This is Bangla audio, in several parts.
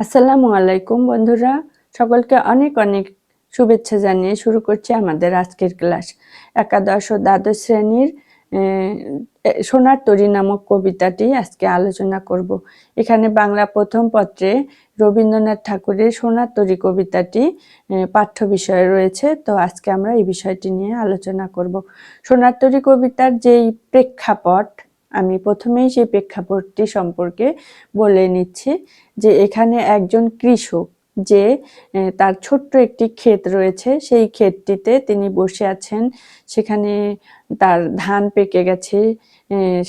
আসসালামু আলাইকুম বন্ধুরা। সকলকে অনেক অনেক শুভেচ্ছা জানিয়ে শুরু করছি আমাদের আজকের ক্লাস। একাদশ ও দ্বাদশ শ্রেণির সোনার তরী নামক কবিতাটি আজকে আলোচনা করব। এখানে বাংলা প্রথম পত্রে রবীন্দ্রনাথ ঠাকুরের সোনার তরী কবিতাটি পাঠ্য বিষয়ে রয়েছে। তো আজকে আমরা এই বিষয়টি নিয়ে আলোচনা করব। সোনার তরী কবিতার যেই প্রেক্ষাপট আমি প্রথমেই সেই প্রেক্ষাপটটি সম্পর্কে বলে নিচ্ছি যে এখানে একজন কৃষক যে তার ছোট্ট একটি ক্ষেত রয়েছে, সেই ক্ষেতটিতে তিনি বসে আছেন। সেখানে তার ধান পেকে গেছে।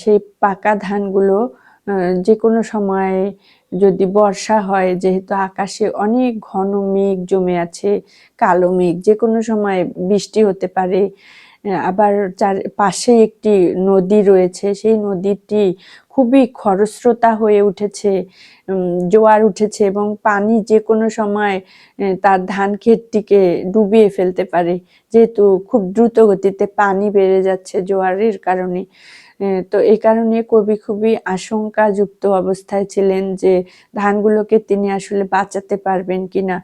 সেই পাকা ধানগুলো যে কোনো সময় যদি বর্ষা হয়, যেহেতু আকাশে অনেক ঘন মেঘ জমে আছে, কালো মেঘ যে কোনো সময় বৃষ্টি হতে পারে আবার চার, পাশে একটি নদী রয়েছে। সেই নদীটি খুবই খরস্রোতা হয়ে উঠেছে জোয়ার উঠেছে এবং পানি যে কোনো সময় তার ধান ক্ষেতটিকে ডুবিয়ে ফেলতে পারে। যেহেতু খুব দ্রুত গতিতে পানি বেড়ে যাচ্ছে জোয়ারের কারণে তো এই কারণে কবি খুবই আশঙ্কাযুক্ত অবস্থায় ছিলেন যে ধানগুলোকে তিনি আসলে বাঁচাতে পারবেন কিনা।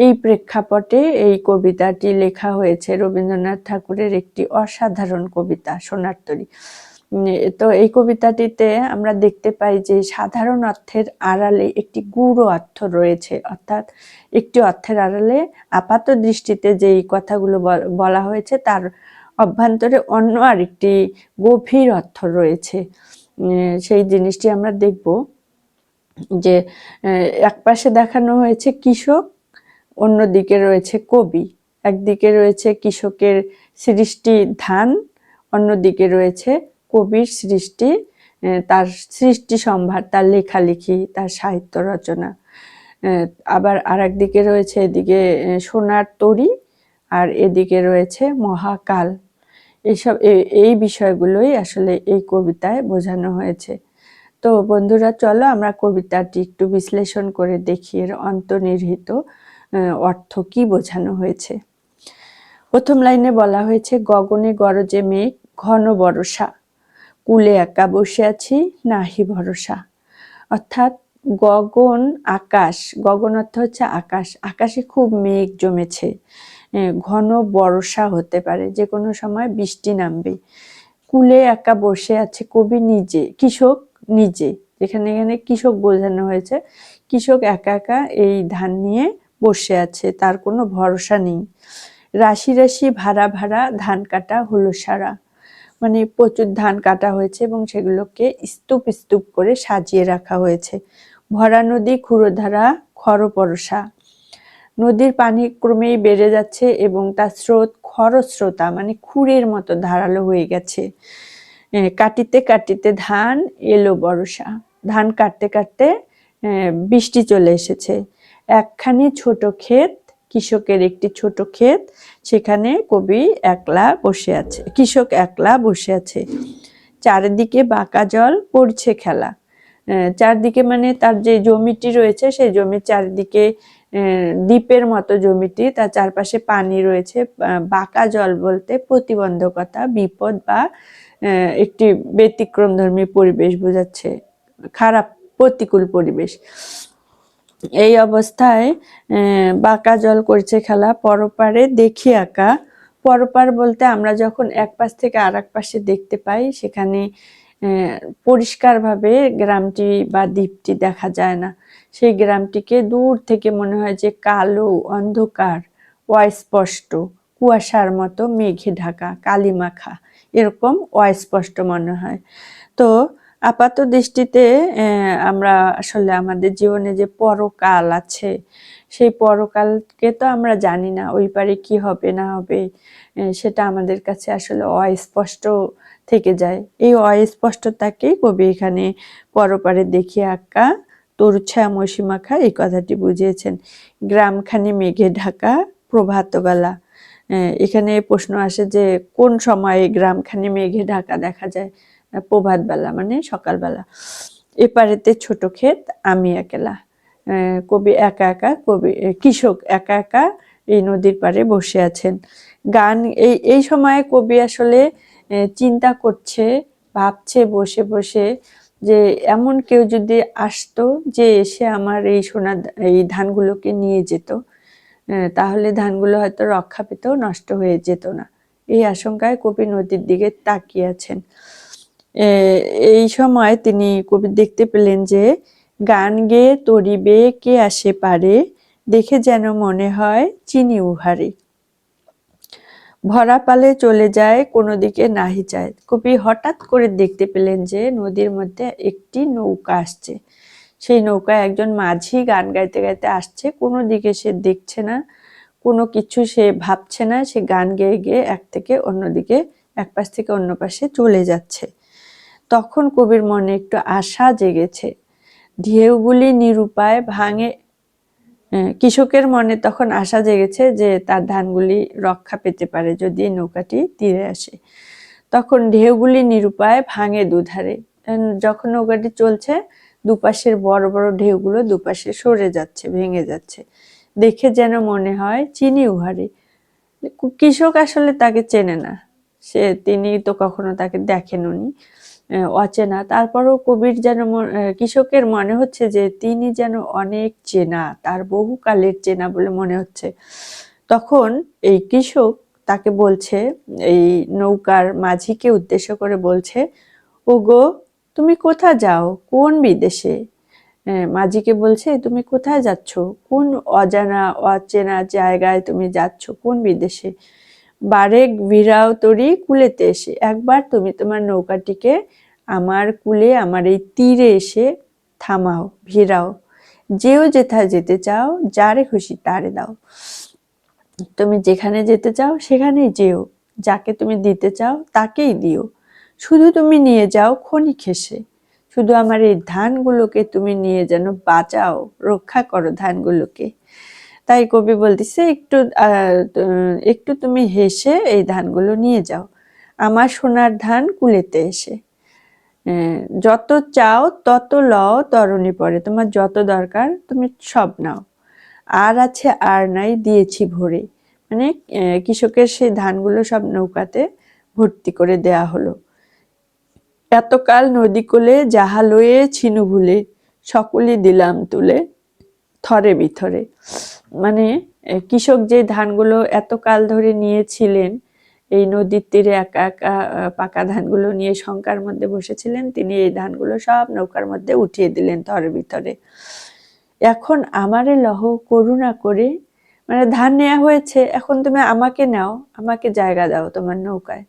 এই প্রেক্ষাপটে এই কবিতাটি লেখা হয়েছে রবীন্দ্রনাথ ঠাকুরের একটি অসাধারণ কবিতা, সোনার তরী। তো এই কবিতাটিতে আমরা দেখতে পাই যে সাধারণ অর্থের আড়ালে একটি গূঢ় অর্থ রয়েছে, অর্থাৎ একটি অর্থের আড়ালে আপাত দৃষ্টিতে যে এই কথাগুলো বল- হয়েছে তার অভ্যন্তরে অন্য আরেকটি গভীর অর্থ রয়েছে। সেই জিনিসটি আমরা দেখব যে একপাশে দেখানো হয়েছে কৃষক অন্যদিকে রয়েছে কবি, একদিকে রয়েছে কৃষকের সৃষ্টি ধান অন্যদিকে রয়েছে কবির সৃষ্টি তার সৃষ্টি সম্ভার, তার লেখালেখি, তার সাহিত্য রচনা। আবার আরেক দিকে রয়েছে এদিকে সোনার তরী আর এদিকে রয়েছে মহাকাল। এইসব এই বিষয়গুলোই আসলে এই কবিতায় বোঝানো হয়েছে। তো বন্ধুরা, চলো আমরা কবিতাটি একটু বিশ্লেষণ করে দেখি, এর অন্তর্নিহিত অর্থ কি বোঝানো হয়েছে? প্রথম লাইনে বলা হয়েছে, গগনে গরজে মেঘ, ঘন বরষা। কুলে একা বসে আছি, নাহি ভরসা। অর্থাৎ গগন, আকাশ, গগন অর্থ হচ্ছে আকাশ। আকাশে খুব মেঘ জমেছে। ঘন বর্ষা হতে পারে যে কোনো সময় বৃষ্টি নামবে। কুলে একা বসে আছে কবি নিজে, কৃষক নিজে। যেখানে এখানে কৃষক বোঝানো হয়েছে, কৃষক একা একা এই ধান নিয়ে বসে আছে, তার কোনো ভরসা নেই। রাশি রাশি ভাড়া ভাড়া ধান কাটা হলো সারা। মানে প্রচুর ধান কাটা হয়েছে এবং সেগুলোকে স্তূপ স্তূপ করে সাজিয়ে রাখা হয়েছে। ভরা নদী, ক্ষুরধারা খরপরসা নদীর পানি ক্রমেই বেড়ে যাচ্ছে এবং তার স্রোত খরস্রোতা মানে খুঁড়ের মতো ধারালো হয়ে গেছে। কাটিতে কাটিতে ধান এলো বর্ষা। ধান কাটতে কাটতে বৃষ্টি চলে এসেছে। একখানি ছোট ক্ষেত, কৃষকের একটি ছোট ক্ষেত, সেখানে কবি একলা বসে আছে, কৃষক একলা বসে আছে। চারিদিকে বাঁকা জল, পড়ছে খেলা। চারদিকে মানে তার যে জমিটি রয়েছে, সেই জমির চারিদিকে দ্বীপের মতো জমিটি, তার চারপাশে পানি রয়েছে বাঁকা জল বলতে প্রতিবন্ধকতা, বিপদ বা একটি ব্যতিক্রমধর্মী পরিবেশ বোঝাচ্ছে, খারাপ প্রতিকূল পরিবেশ। এই অবস্থায় বাঁকা জল করছে খেলা, পরপারে দেখি আঁকা। পরপার বলতে আমরা যখন এক পাশ থেকে আর পাশে দেখতে পাই, সেখানে পরিষ্কারভাবে গ্রামটি বা দ্বীপটি দেখা যায় না। সেই গ্রামটিকে দূর থেকে মনে হয় যে কালো, অন্ধকার, অস্পষ্ট, কুয়াশার মতো মেঘে ঢাকা, কালিমাখা, এরকম অস্পষ্ট মনে হয়। তো আপাত দৃষ্টিতে আমরা আসলে আমাদের জীবনে যে পরকাল আছে, সেই পরকালকে তো আমরা জানি না, ওই পারে কি হবে, না হবে সেটা আমাদের কাছে আসলে অস্পষ্ট থেকে যায়। এই অস্পষ্টতাকেই কবি এখানে পরপারে দেখিয়ে আঁকা তরুছা মসিমাখা এই কথাটি বুঝিয়েছেন। গ্রামখানি মেঘে ঢাকা প্রভাতবেলা এখানে প্রশ্ন আসে যে, কোন সময়ে গ্রামখানি মেঘে ঢাকা দেখা যায়? প্রভাতবেলা মানে সকালবেলা এপারেতে ছোট ক্ষেত, আমি একেলা। কবি একা একা, কবি কৃষক একা একা এই নদীর পাড়ে বসে আছেন। গান, এই এই সময়ে কবি আসলে চিন্তা করছে, ভাবছে, বসে বসে যে এমন কেউ যদি আসতো যে এসে আমার এই সোনা এই ধানগুলোকে নিয়ে যেত তাহলে ধানগুলো হয়তো রক্ষা পেত নষ্ট হয়ে যেত না। এই আশঙ্কায় কবি নদীর দিকে তাকিয়ে আছেন। এই সময় তিনি কবি, দেখতে পেলেন যে গান গেয়ে তরিবে কে আসে পারে, দেখে যেন মনে হয় চিনি উহারে। ভরা পালে চলে যায়, কোনো দিকে নাহি যায়। কবি হঠাৎ করে দেখতে পেলেন যে নদীর মধ্যে একটি নৌকা আসছে। সেই নৌকায় একজন মাঝি গান গাইতে গাইতে আসছে। কোনো দিকে সে দেখছে না, কোনো কিছু সে ভাবছে না। সে গান গেয়ে গিয়ে এক থেকে অন্যদিকে এক পাশ থেকে অন্য পাশে চলে যাচ্ছে। তখন কবির মনে একটু আশা জেগেছে। ঢেউগুলি নিরুপায় ভাঙে কৃষকের মনে তখন আশা জেগেছে যে তার ধানগুলি রক্ষা পেতে পারে যদি নৌকাটি তীরে আসে। তখন ঢেউগুলি নিরুপায় ভাঙে দুধারে। যখন নৌকাটি চলছে, দুপাশের বড় বড় ঢেউগুলো দুপাশে সরে যাচ্ছে, ভেঙে যাচ্ছে। দেখে যেন মনে হয় চিনি উহারে। কৃষক আসলে তাকে চেনে না। সে, তিনি তো কখনো তাকে দেখেন উনি অচেনা। তারপরও কবির যেন কৃষকের মনে হচ্ছে যে তিনি যেন অনেক চেনা, তার বহুকালের চেনা বলে মনে হচ্ছে। তখন এই কৃষক তাকে বলছে, এই নৌকার মাঝিকে উদ্দেশ্য করে বলছে, ওগো, তুমি কোথা যাও? কোন বিদেশে? মাঝিকে বলছে, তুমি কোথায় যাচ্ছ? কোন অজানা, অচেনা জায়গায় তুমি যাচ্ছ? কোন বিদেশে? বারেক ভিড়াও তরি কুলেতে এসে, একবার তুমি তোমার নৌকাটিকে আমার কুলে, আমার এই তীরে এসে থামাও ভিড়াও যেও যেথায় যেতে চাও, যারে খুশি তারে দাও। তুমি যেখানে যেতে চাও, সেখানেই যেও। যাকে তুমি দিতে চাও, তাকেই দিও। শুধু তুমি নিয়ে যাও খনি খেসে শুধু আমার এই ধানগুলোকে তুমি নিয়ে যেন বাঁচাও, রক্ষা করো ধানগুলোকে। তাই কবি বলতেছে, একটু একটু তুমি হেসে এই ধানগুলো নিয়ে যাও। আমার সোনার ধান কুলেতে এসে। যত চাও তত লও, তরণী পরে। তোমার যত দরকার তুমি সব নাও। আর আছে আর নাই, দিয়েছি ভরে। মানে কৃষকের সেই ধানগুলো সব নৌকাতে ভর্তি করে দেয়া হলো। এতকাল নদী কোলে যাহা লয়ে ছিনু ভুলে, সকলই দিলাম তুলে। থরে বিথরে মানে কৃষক যে ধানগুলো এতকাল ধরে নিয়েছিলেন, এই নদীর তীরে একা একা পাকা ধানগুলো নিয়ে শঙ্কার মধ্যে বসেছিলেন, তিনি এই ধানগুলো সব নৌকার মধ্যে উঠিয়ে দিলেন থরে ভিতরে। এখন আমারে লহ, করুণা করে মানে ধান নেওয়া হয়েছে, এখন তুমি আমাকে নাও, আমাকে জায়গা দাও তোমার নৌকায়।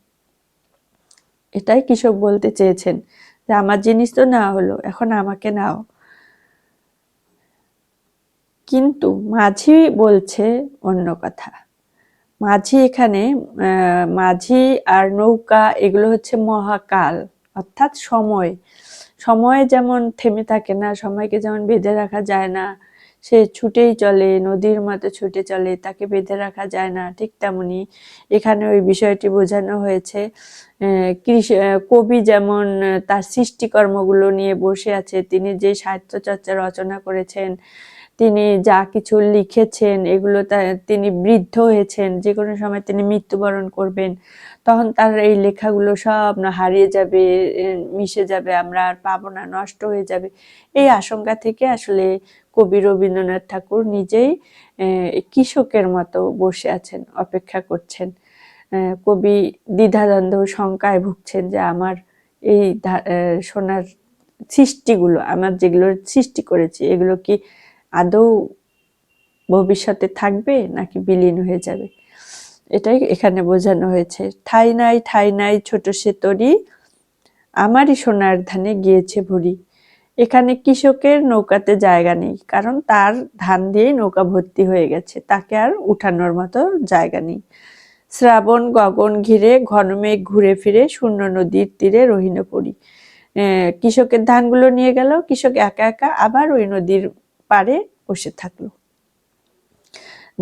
এটাই কৃষক বলতে চেয়েছেন, যে আমার জিনিস তো নেওয়া হলো, এখন আমাকে নাও। কিন্তু মাঝি বলছে অন্য কথা। মাঝি এখানে মাঝি আর নৌকা এগুলো হচ্ছে মহাকাল, অর্থাৎ সময়। সময় যেমন থেমে থাকে না, সময়কে যেমন বেঁধে রাখা যায় না, সে ছুটেই চলে, নদীর মতো ছুটে চলে, তাকে বেঁধে রাখা যায় না, ঠিক তেমনি এখানে ওই বিষয়টি বোঝানো হয়েছে। কবি যেমন তার সৃষ্টিকর্মগুলো নিয়ে বসে আছে, তিনি যে সাহিত্য চর্চা রচনা করেছেন তিনি যা কিছু লিখেছেন, এগুলো তিনি বৃদ্ধ হয়েছেন, যে কোনো সময় তিনি মৃত্যুবরণ করবেন, তখন তার এই লেখাগুলো সব না হারিয়ে যাবে মিশে যাবে, আমরা আর পাবো না, নষ্ট হয়ে যাবে। এই আশঙ্কা থেকে আসলে কবি রবীন্দ্রনাথ ঠাকুর নিজেই কৃষকের মতো বসে আছেন, অপেক্ষা করছেন। কবি দ্বিধাদ্বন্দ্ব, শঙ্কায় ভুগছেন যে আমার এই সোনার সৃষ্টিগুলো, আমার যেগুলো সৃষ্টি করেছি, এগুলো কি আদৌ ভবিষ্যতে থাকবে নাকি বিলীন হয়ে যাবে? এটাই এখানে বোঝানো হয়েছে। ঠাই নাই ঠাই নাই, ছোট সে তরি, আমারই সোনার ধানে গিয়েছে ভরি এখানে কৃষকের নৌকাতে জায়গা নেই, কারণ তার ধান দিয়েই নৌকা ভর্তি হয়ে গেছে, তাকে আর উঠানোর মতো জায়গা নেই। শ্রাবণ, গগন ঘিরে ঘনমেঘ ঘুরে ফিরে, শূন্য নদীর তীরে রহিন পড়ি। কৃষকের ধানগুলো নিয়ে গেল, কৃষক একা একা আবার ওই নদীর পাড়ে বসে থাকল।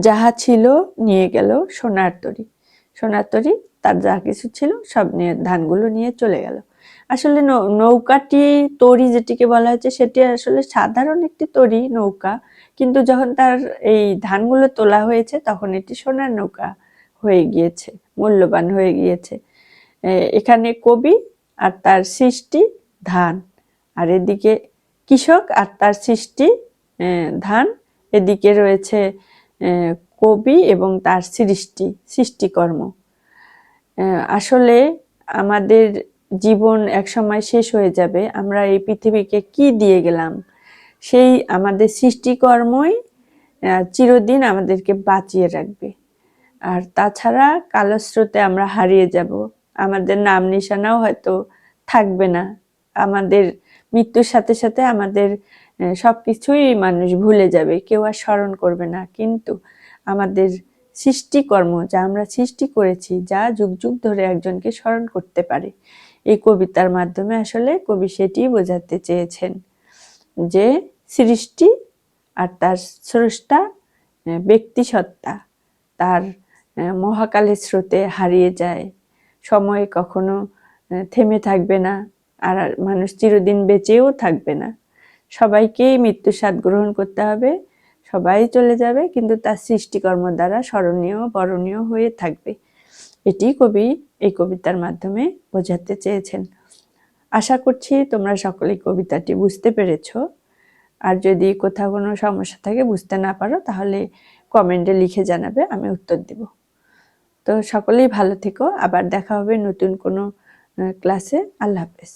যাহা ছিল নিয়ে গেল সোনার তরি। সোনার তরি, তার যা কিছু ছিল সব নিয়ে ধানগুলো নিয়ে চলে গেল। আসলে নৌকাটি তরি যেটিকে বলা হয়েছে, সেটি আসলে সাধারণ একটি তরি নৌকা। কিন্তু যখন তার এই ধানগুলো তোলা হয়েছে, তখন এটি সোনার নৌকা হয়ে গিয়েছে, মূল্যবান হয়ে গিয়েছে। এখানে কবি আর তার সৃষ্টি ধান। আর এদিকে কৃষক আর তার সৃষ্টি ধান। এদিকে রয়েছে কবি এবং তার সৃষ্টি, সৃষ্টিকর্ম। আসলে আমাদের জীবন একসময় শেষ হয়ে যাবে। আমরা এই পৃথিবীকে কি দিয়ে গেলাম? সেই আমাদের সৃষ্টিকর্মই চিরদিন আমাদেরকে বাঁচিয়ে রাখবে। আর তাছাড়া কালো স্রোতে আমরা হারিয়ে যাব। আমাদের নাম নিশানাও হয়তো থাকবে না। আমাদের মৃত্যুর সাথে সাথে আমাদের আহ, সবকিছুই মানুষ ভুলে যাবে কেউ আর স্মরণ করবে না। কিন্তু আমাদের সৃষ্টিকর্ম যা আমরা সৃষ্টি করেছি যা যুগ যুগ ধরে একজনকে স্মরণ করতে পারে এই কবিতার মাধ্যমে আসলে কবি সেটি বোঝাতে চেয়েছেন যে সৃষ্টি আর তার স্রষ্টা ব্যক্তিসত্তা তার মহাকালের স্রোতে হারিয়ে যায়। সময় কখনো থেমে থাকবে না আর মানুষ চিরদিন বেঁচেও থাকবে না। সবাইকেই মৃত্যুর স্বাদ গ্রহণ করতে হবে। সবাই চলে যাবে, কিন্তু তার সৃষ্টিকর্ম দ্বারা স্মরণীয় বরণীয় হয়ে থাকবে। এটি কবি এই কবিতার মাধ্যমে বোঝাতে চেয়েছেন। আশা করছি তোমরা সকলেই কবিতাটি বুঝতে পেরেছ। আর যদি কোথাও কোনো সমস্যা থাকে বুঝতে না পারো, তাহলে কমেন্টে লিখে জানাবে, আমি উত্তর দেব। তো সকলেই ভালো থেকো, আবার দেখা হবে নতুন কোনো ক্লাসে আল্লাহ হাফেজ।